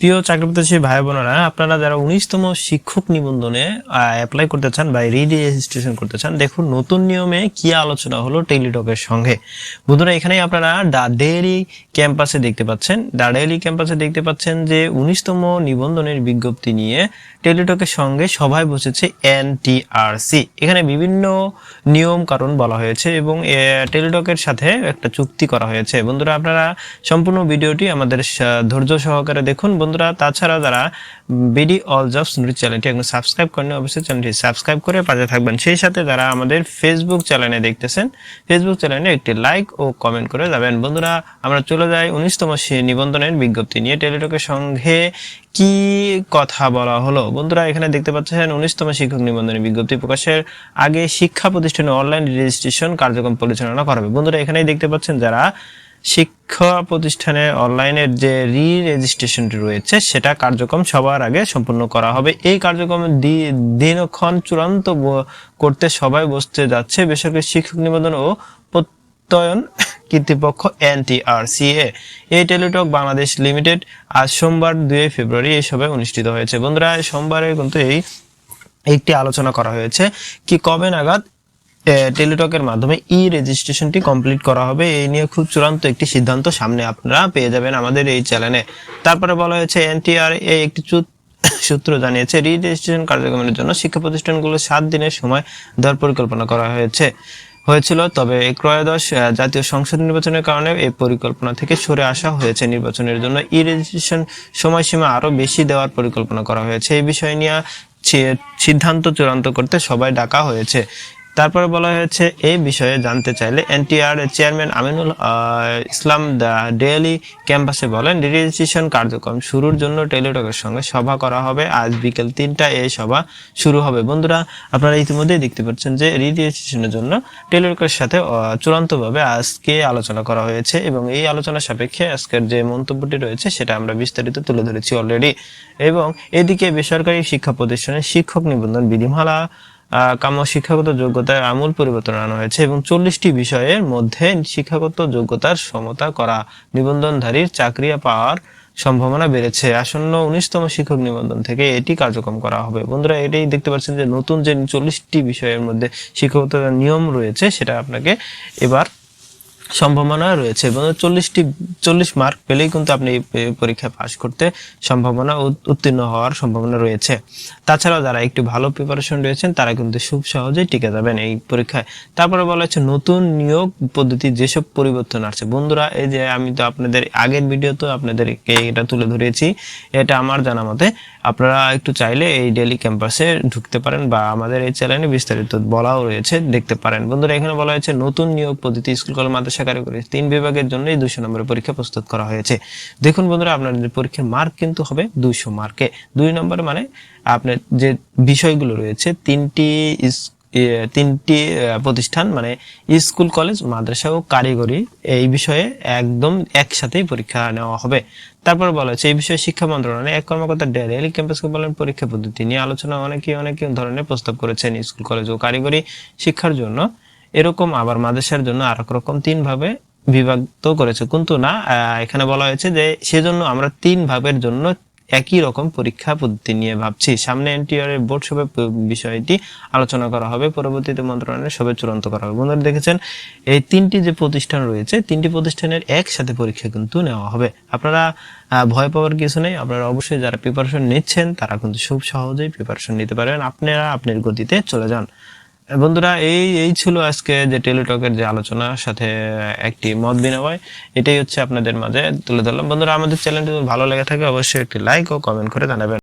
প্রিয় চাকরিপ্রত্যাশী ভাই বোনেরা, আপনারা যারা উনিশতম শিক্ষক নিবন্ধনে অ্যাপ্লাই করতে চান বা রেজিস্ট্রেশন করতে চান, দেখুন নতুন নিয়মে কি আলোচনা হলো টেলিটকের সঙ্গে। বন্ধুরা এখানে আপনারা ডা ডেইলি ক্যাম্পাসে দেখতে পাচ্ছেন ডা ডেইলি ক্যাম্পাসে দেখতে পাচ্ছেন যে উনিশতম নিবন্ধনের বিজ্ঞপ্তি নিয়ে টেলিটকের সঙ্গে সভায় বসেছে এনটিআরসি। এখানে বিভিন্ন নিয়ম কারণ বলা হয়েছে এবং টেলিটকের সাথে একটা চুক্তি করা হয়েছে। বন্ধুরা, আপনারা সম্পূর্ণ ভিডিওটি আমাদের ধৈর্য সহকারে দেখুন। বন্ধুরা, তাছাড়া যারা বিডি অল জবস নিউজ চ্যানেলটি এখন সাবস্ক্রাইব করেন অবশ্যই চ্যানেলটি সাবস্ক্রাইব করে পাশে থাকবেন। সেই সাথে যারা আমাদের ফেসবুক চ্যানেলে দেখতেছেন ফেসবুক চ্যানেলে একটি লাইক ও কমেন্ট করে যাবেন। বন্ধুরা, আমরা চলে যাই উনিশতম নিবন্ধনের বিজ্ঞপ্তি নিয়ে। টেলিটকের সঙ্গে কি কথা বলা হলো? বন্ধুরা, এখানে দেখতে পাচ্ছেন উনিশতম শিক্ষক নিবন্ধনের বিজ্ঞপ্তি প্রকাশের আগে শিক্ষা প্রতিষ্ঠানে অনলাইন রেজিস্ট্রেশন কার্যক্রম পরিচালনা করা বন্ধুরা, এখানেই দেখতে পাচ্ছেন যারা শিক্ষা প্রতিষ্ঠানে অনলাইনের যে রি রেজিস্ট্রেশনটি রয়েছে, সেটা কার্যক্রম সবার আগে সম্পূর্ণ করা হবে। এই কার্যক্রম দিনক্ষণ চূড়ান্ত করতে সবাই বসতে যাচ্ছে। বেসরকারি শিক্ষক নিবন্ধন ও প্রত্যয়ন কর্তৃপক্ষ এনটিআরসিএ এই টেলিটক বাংলাদেশ লিমিটেড, আজ সোমবার দুই ফেব্রুয়ারি এই সভায় অনুষ্ঠিত হয়েছে। বন্ধুরা সোমবারে কিন্তু এই, একটি আলোচনা করা হয়েছে, কি কবে নাগাদ টেলিটকের মাধ্যমে ই রেজিস্ট্রেশনটি কমপ্লিট করা হবে। এই নিয়ে খুব চূড়ান্ত একটি সিদ্ধান্ত সামনে আপনারা পেয়ে যাবেন আমাদের এই চ্যানেলে তারপরে বলা হয়েছে এনটিআর এ একটি সূত্র জানিয়েছে রি রেজিস্ট্রেশন কার্যক্রমের জন্য শিক্ষা প্রতিষ্ঠানগুলো সাত দিনের সময় দেওয়ার পরিকল্পনা করা হয়েছে। হয়েছিল, তবে ক্রয়োদশ জাতীয় সংসদ নির্বাচনের কারণে এই পরিকল্পনা থেকে সরে আসা হয়েছে নির্বাচনের জন্য। ই রেজিস্ট্রেশন সময়সীমা আরও বেশি দেওয়ার পরিকল্পনা করা হয়েছে। এই বিষয় নিয়ে সিদ্ধান্ত চূড়ান্ত করতে সবাই ডাকা হয়েছে। তারপরে বলা হয়েছে, এই বিষয়ে জানতে চাইলে NTR chairman Aminul Islam the daily ক্যাম্পাসে বলেন, রেজিস্ট্রেশন কার্যক্রম শুরুর জন্য টেলিটকের সঙ্গে সভা করা হবে। আজ বিকেল তিনটা এই সভা শুরু হবে। বন্ধুরা, আপনারা ইতিমধ্যেই দেখতে পাচ্ছেন যে রেজিস্ট্রেশনের জন্য টেলিটকের সাথে চূড়ান্তভাবে আজকে আলোচনা করা হয়েছে এবং এই আলোচনা সাপেক্ষে আজকের যে মন্তব্যটি রয়েছে সেটা আমরা বিস্তারিত তুলে ধরেছি অলরেডি। এবং এদিকে বেসরকারি শিক্ষা প্রতিষ্ঠানের শিক্ষক নিবন্ধন বিধিমালা কাম্য শিক্ষাগত যোগ্যতায় আমূল পরিবর্তন আনা হয়েছে এবং চল্লিশটি বিষয়ের মধ্যে শিক্ষাগত যোগ্যতার সমতা করা নিবন্ধনধারীর চাকরি পাওয়ার সম্ভাবনা বেড়েছে। আসন্ন উনিশতম শিক্ষক নিবন্ধন থেকে এটি কার্যক্রম করা হবে। বন্ধুরা, এটাই দেখতে পাচ্ছেন যে নতুন যে চল্লিশটি বিষয়ের মধ্যে শিক্ষকতার নিয়ম রয়েছে, সেটা আপনাকে এবার সম্ভাবনা রয়েছে। এবং চল্লিশটি, চল্লিশ মার্ক পেলেই কিন্তু আপনি পরীক্ষায় পাশ করতে সম্ভাবনা উত্তীর্ণ হওয়ার সম্ভাবনা রয়েছে। তাছাড়াও যারা একটু ভালো প্রিপারেশন রয়েছেন, তারা কিন্তু খুব সহজেই টিকে যাবেন এই পরীক্ষায়। তারপরে বলা হচ্ছে নতুন নিয়োগ পদ্ধতি যেসব পরিবর্তন আসছে। বন্ধুরা, এই যে আমি তো আপনাদের আগের ভিডিওতে আপনাদেরকে এটা তুলে ধরেছি, এটা আমার জানা মতে আপনারা একটু চাইলে এই ডেলি ক্যাম্পাসে ঢুকতে পারেন বা আমাদের এই চ্যানেলে বিস্তারিত বলাও রয়েছে, দেখতে পারেন। বন্ধুরা, এখানে বলা হয়েছে, নতুন নিয়োগ পদ্ধতি স্কুল, কলেজ, মাদ্রাসা কারিগরি। তিন বিভাগের জন্যই দুশো নম্বরের পরীক্ষা প্রস্তুত করা হয়েছে। দেখুন বন্ধুরা আপনাদের পরীক্ষার মার্ক কিন্তু হবে দুইশো মার্কে দুই নম্বরে মানে আপনার যে বিষয়গুলো রয়েছে, তিনটি তিনটি প্রতিষ্ঠান মানে স্কুল, কলেজ, মাদ্রাসা ও কারিগরি এই বিষয়ে একদম একসাথেই পরীক্ষা নেওয়া হবে। তারপর বলা হচ্ছে এই বিষয়ে শিক্ষা মন্ত্রণালয় এক কর্মকর্তা ডেলি ক্যাম্পাসকে বলেন, পরীক্ষা পদ্ধতি নিয়ে আলোচনা অনেকে অনেক ধরনের প্রস্তাব করেছেন স্কুল, কলেজ ও কারিগরি শিক্ষার জন্য। এরকম আবার মাদ্রাসার জন্য আর রকম তিন ভাবে বিভক্ত করেছে। কিন্তু না এখানে বলা হয়েছে যে সেজন্য আমরা তিন ভাবের জন্য একই রকম পরীক্ষা পদ্ধতি নিয়ে ভাবছি। সামনে এনটিআর এর বোর্ড সভায় বিষয়টি আলোচনা করা হবে। পরবর্তীতে মন্ত্রণালয়ের সভায় চূড়ান্ত করা হবে। বন্ধুরা দেখেছেন, এই তিনটি যে প্রতিষ্ঠান রয়েছে, তিনটি প্রতিষ্ঠানের একসাথে পরীক্ষা কিন্তু নেওয়া হবে। আপনারা ভয় পাওয়ার কিছু নেই। আপনারা অবশ্যই যারা প্রিপারেশন নিচ্ছেন, তারা কিন্তু খুব সহজেই প্রিপারেশন নিতে পারবেন। আপনারা আপনার গতিতে চলে যান। বন্ধুরা, এই এই ছিল আজকে যে টেলিটকের যে আলোচনা, সাথে একটি মত বিনিময়, এটাই হচ্ছে আপনাদের মাঝে তুলে ধরলাম। বন্ধুরা, আমাদের চ্যানেলটি ভালো লেগে থাকে, অবশ্যই একটি লাইক ও কমেন্ট করে জানাবেন।